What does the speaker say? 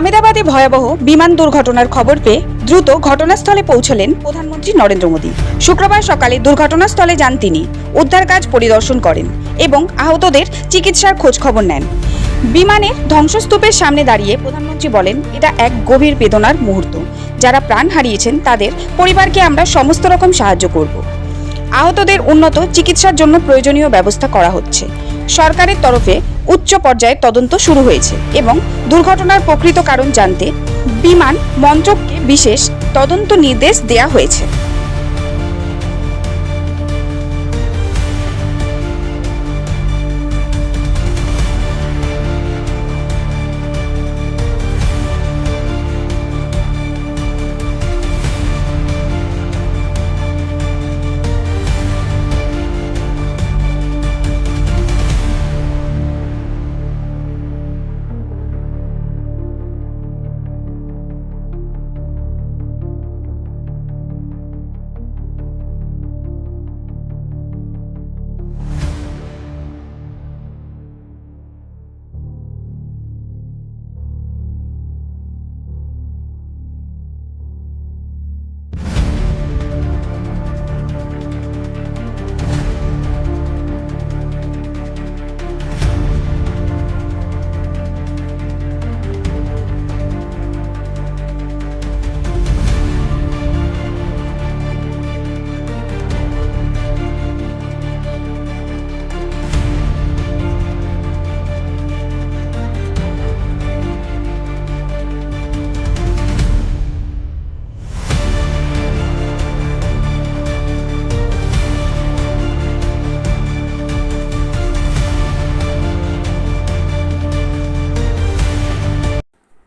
আমেদাবাদে ভয়াবহ বিমান দুর্ঘটনার খবর পেয়ে দ্রুত ঘটনাস্থলে পৌঁছলেন প্রধানমন্ত্রী নরেন্দ্র মোদী। শুক্রবার সকালে দুর্ঘটনাস্থলে যান তিনি, উদ্ধার কাজ পরিদর্শন করেন এবং আহতদের চিকিৎসার খোঁজ খবর নেন। বিমানের ধ্বংসস্তূপের সামনে দাঁড়িয়ে প্রধানমন্ত্রী বলেন, এটা এক গভীর বেদনার মুহূর্ত। যারা প্রাণ হারিয়েছেন, তাদের পরিবারকে আমরা সমস্ত রকম সাহায্য করব। আহতদের উন্নত চিকিৎসার জন্য প্রয়োজনীয় ব্যবস্থা করা হচ্ছে। সরকারের তরফে উচ্চ পর্যায়ে তদন্ত শুরু হয়েছে এবং দুর্ঘটনার প্রকৃত কারণ জানতে বিমান মন্ত্রককে বিশেষ তদন্ত নির্দেশ দেয়া হয়েছে।